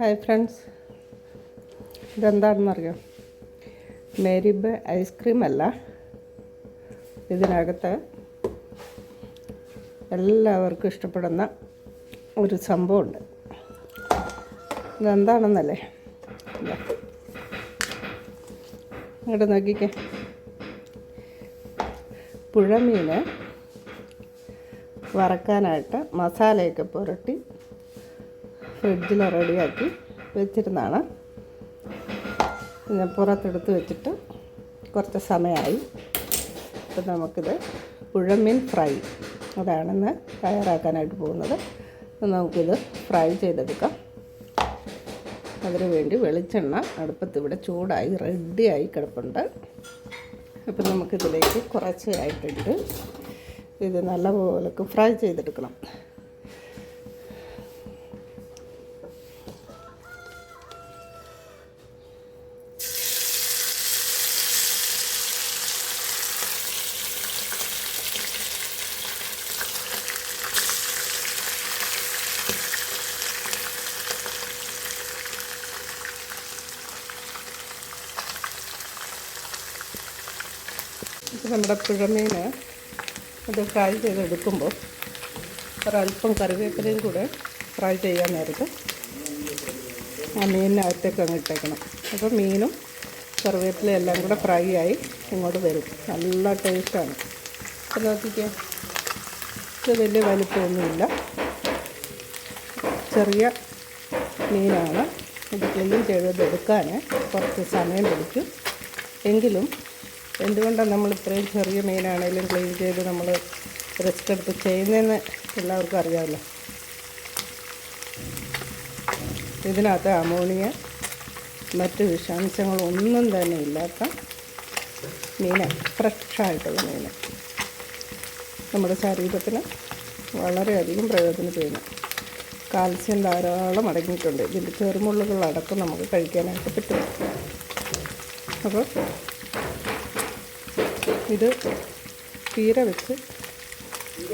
Hi friends ഇതെന്താണെന്നറിയാം? മേരിബ് ice cream അല്ല. ഇതിനകത്ത് എല്ലാവർക്കും ഇഷ്ടപ്പെടുന്ന ഒരു സംഭവമുണ്ട്. ഇതെന്താണെന്നല്ലേ? ഇതാ. ഇങ്ങോട്ട് നോക്കിക്കേ. പുഴമീൻ വറക്കാനായിട്ട് മസാലയൊക്കെ പുരട്ടി ഫ്രിഡ്ജിൽ റെഡിയാക്കി വെച്ചിരുന്നതാണ്. പിന്നെ പുറത്തെടുത്ത് വെച്ചിട്ട് കുറച്ച് സമയമായി. അപ്പം നമുക്കിത് പുഴമീൻ ഫ്രൈ അതാണെന്ന് തയ്യാറാക്കാനായിട്ട് പോകുന്നത്. നമുക്കിത് ഫ്രൈ ചെയ്തെടുക്കാം. അതിനു വേണ്ടി വെളിച്ചെണ്ണ അടുപ്പത്ത് ഇവിടെ ചൂടായി റെഡിയായി കിടപ്പുണ്ട്. അപ്പം നമുക്കിതിലേക്ക് കുറച്ച് ആയിട്ടിട്ട് ഇത് നല്ലപോലെ ഫ്രൈ ചെയ്തെടുക്കണം. നമ്മുടെ പുഴമീൻ അത് ഫ്രൈ ചെയ്തെടുക്കുമ്പോൾ ഒരല്പം കറിവേപ്പിലയും കൂടെ ഫ്രൈ ചെയ്യാൻ നേരത്ത് ആ മീനിനകത്തേക്ക് അങ്ങ് ഇട്ടേക്കണം. അപ്പോൾ മീനും കറിവേപ്പിലയും എല്ലാം കൂടെ ഫ്രൈ ആയി ഇങ്ങോട്ട് വരും. നല്ല ടേസ്റ്റാണ്. അപ്പോൾ നോക്കിക്കാം. ഇത് വലിയ വലിപ്പമൊന്നുമില്ല. ചെറിയ മീനാണ്. ഇത് ക്ലീൻ ചെയ്തെടുക്കാൻ കുറച്ച് സമയം പിടിക്കും. എങ്കിലും എന്തുകൊണ്ടാണ് നമ്മൾ ഇത്രയും ചെറിയ മീനാണെങ്കിലും ക്ലീൻ ചെയ്ത് നമ്മൾ റെസ്റ്റ് എടുത്ത് ചെയ്യുന്നതെന്ന് എല്ലാവർക്കും അറിയാമല്ലോ. ഇതിനകത്ത് അമോണിയ മറ്റ് വിഷാംശങ്ങളൊന്നും തന്നെ ഇല്ലാത്ത മീൻ ഫ്രഷായിട്ടുള്ള മീൻ. നമ്മുടെ ശരീരത്തിന് വളരെയധികം പ്രയോജനം ചെയ്യുന്നു. കാൽസ്യം ധാരാളം അടങ്ങിയിട്ടുണ്ട്. ഇതിന്റെ ചെറുമുള്ളുകളടക്കം നമുക്ക് കഴിക്കാനായിട്ട് പറ്റും. അപ്പോൾ ഇത് തീരെ വെച്ച്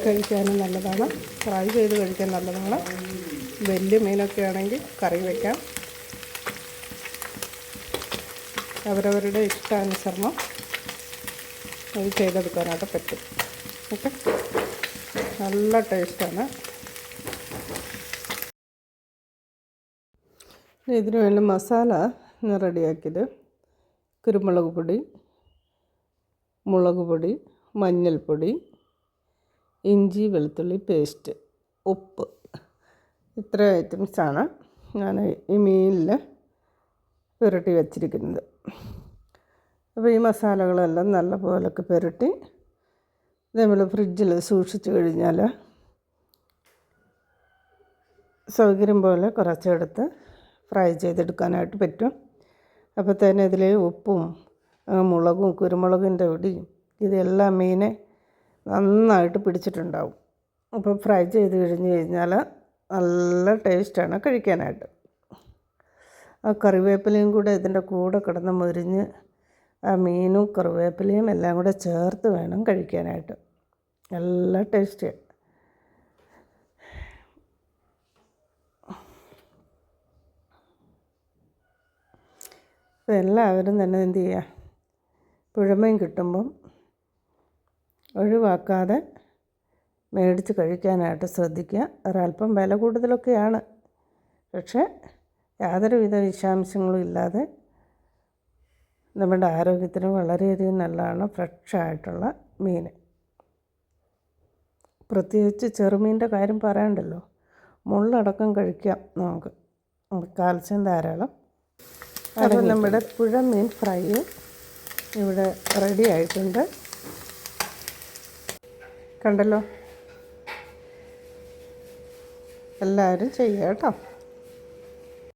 കഴിക്കാനും നല്ലതാണ്. ഫ്രൈ ചെയ്ത് കഴിക്കാൻ നല്ലതാണ്. വലിയ മീനൊക്കെ ആണെങ്കിൽ കറി വയ്ക്കാം അവരവരുടെ ഇഷ്ടാനുസരണം അത് ചെയ്തെടുക്കാനായിട്ട് പറ്റും. ഓക്കെ? നല്ല ടേസ്റ്റാണ്. ഇതിന് വേണ്ടി മസാല ഞാൻ റെഡിയാക്കിയത്. കുരുമുളക് പൊടി മുളക് പൊടി മഞ്ഞൾപ്പൊടി ഇഞ്ചി വെളുത്തുള്ളി പേസ്റ്റ് ഉപ്പ്. ഇത്ര ഐറ്റംസാണ് ഞാൻ ഈ മീനിൽ പുരട്ടി വച്ചിരിക്കുന്നത്. അപ്പോൾ ഈ മസാലകളെല്ലാം നല്ല പോലൊക്കെ പുരട്ടി നമ്മൾ ഫ്രിഡ്ജിൽ സൂക്ഷിച്ചു കഴിഞ്ഞാൽ സൗകര്യം പോലെ കുറച്ചെടുത്ത് ഫ്രൈ ചെയ്തെടുക്കാനായിട്ട് പറ്റും. അപ്പോൾ തന്നെ ഇതിൽ ഉപ്പും മുളകും കുരുമുളകിന്റെ പൊടിയും ഇതെല്ലാം മീനെ നന്നായിട്ട് പിടിച്ചിട്ടുണ്ടാവും. അപ്പോൾ ഫ്രൈ ചെയ്ത് കഴിഞ്ഞ് കഴിഞ്ഞാൽ നല്ല ടേസ്റ്റാണ് കഴിക്കാനായിട്ട്. ആ കറിവേപ്പിലയും കൂടെ ഇതിന്റെ കൂടെ കിടന്ന് മുരിഞ്ഞ് ആ മീനും കറിവേപ്പിലയും എല്ലാം കൂടെ ചേർത്ത് വേണം കഴിക്കാനായിട്ട്. നല്ല ടേസ്റ്റ്. എല്ലാവരും തന്നെ എന്ത് ചെയ്യുക പുഴമീൻ കിട്ടുമ്പം ഒഴിവാക്കാതെ മേടിച്ച് കഴിക്കാനായിട്ട് ശ്രദ്ധിക്കുക. ഒരല്പം വില കൂടുതലൊക്കെയാണ്. പക്ഷേ യാതൊരുവിധ വിഷാംശങ്ങളും ഇല്ലാതെ നമ്മുടെ ആരോഗ്യത്തിന് വളരെയധികം നല്ലതാണ് ഫ്രഷായിട്ടുള്ള മീൻ. പ്രത്യേകിച്ച് ചെറുമീന്റെ കാര്യം പറയണ്ടല്ലോ. മുള്ളടക്കം കഴിക്കാം നമുക്ക്. കാൽസ്യം ധാരാളം. അപ്പോൾ നമ്മുടെ പുഴമീൻ ഫ്രൈ ഇവിടെ റെഡി ആയിട്ടുണ്ട്. കണ്ടല്ലോ? എല്ലാവരും ചെയ്യാം കേട്ടോ.